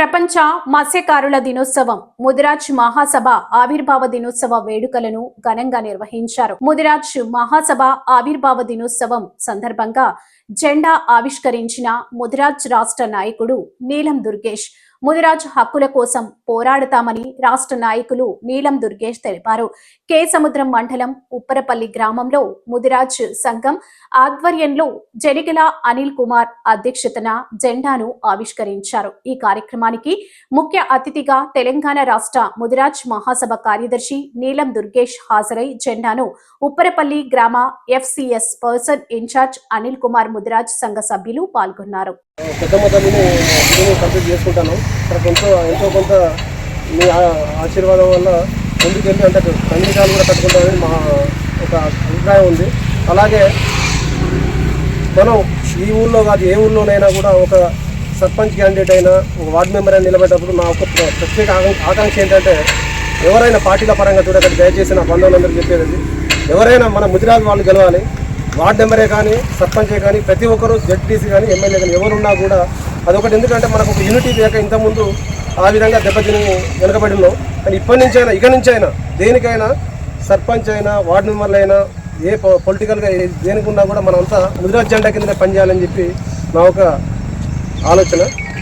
ప్రపంచ మత్స్యకారుల దినోత్సవం. ముదిరాజ్ మహాసభ ఆవిర్భావ దినోత్సవ వేడుకలను ఘనంగా నిర్వహించారు. ముదిరాజ్ మహాసభ ఆవిర్భావ దినోత్సవం సందర్భంగా జెండా ఆవిష్కరించిన ముదిరాజ్ రాష్ట్ర నాయకుడు నీలం దుర్గేష్ ముదిరాజ్ హక్కుల కోసం పోరాడతామని రాష్ట్ర నాయకులు నీలం దుర్గేష్ తెలిపారు. కే. సముద్రం మండలం ఉప్పరపల్లి గ్రామంలో ముదిరాజ్ సంఘం ఆధ్వర్యంలో జనిగిల అనిల్ కుమార్ అధ్యక్షతన జెండాను ఆవిష్కరించారు. ఈ కార్యక్రమానికి ముఖ్య అతిథిగా తెలంగాణ రాష్ట్ర ముదిరాజ్ మహాసభ కార్యదర్శి నీలం దుర్గేష్ హాజరై జెండాను ఉప్పరపల్లి గ్రామ FCS person incharge Anil Kumar Mudiraj సంఘ సభ్యులు పాల్గొన్నారు. కంప్లీట్ చేసుకుంటాను. ఇక్కడ కొంత ఎంతో కొంత మీ ఆశీర్వాదం వల్ల ముందుకెళ్ళి అంటే కందికాలు కూడా కట్టుకుంటామని మా ఒక అభిప్రాయం ఉంది అలాగే మనం ఈ ఊళ్ళో కాదు ఏ ఊళ్ళోనైనా కూడా ఒక సర్పంచ్ క్యాండిడేట్ అయినా ఒక వార్డు మెంబర్ అయినా నిలబడేటప్పుడు నా ఒక ప్రత్యేక ఆకాంక్ష ఆకాంక్ష ఏంటంటే ఎవరైనా పార్టీల పరంగా చూడకండి దయచేసి నా బంధువులందరూ చెప్పేది అది. ఎవరైనా మన ముదిరాజు వాళ్ళు గెలవాలి వార్డు మెంబరే కానీ సర్పంచే కానీ ప్రతి ఒక్కరూ జడ్పీసీ కానీ ఎమ్మెల్యే కానీ ఎవరున్నా కూడా అదొకటి. ఎందుకంటే మనకు ఒక యూనిటీ లేక ఇంతకుముందు ఆ విధంగా దెబ్బతిని వెనకబడి ఉన్నాం కానీ ఇప్పటి నుంచి అయినా ఇక నుంచి అయినా దేనికైనా సర్పంచ్ అయినా వార్డు మెంబర్లు అయినా ఏ పొలిటికల్గా దేనికి ఉన్నా కూడా మనమంతా ముదిరాజ్ జెండా కింద పనిచేయాలని చెప్పి నా ఒక ఆలోచన.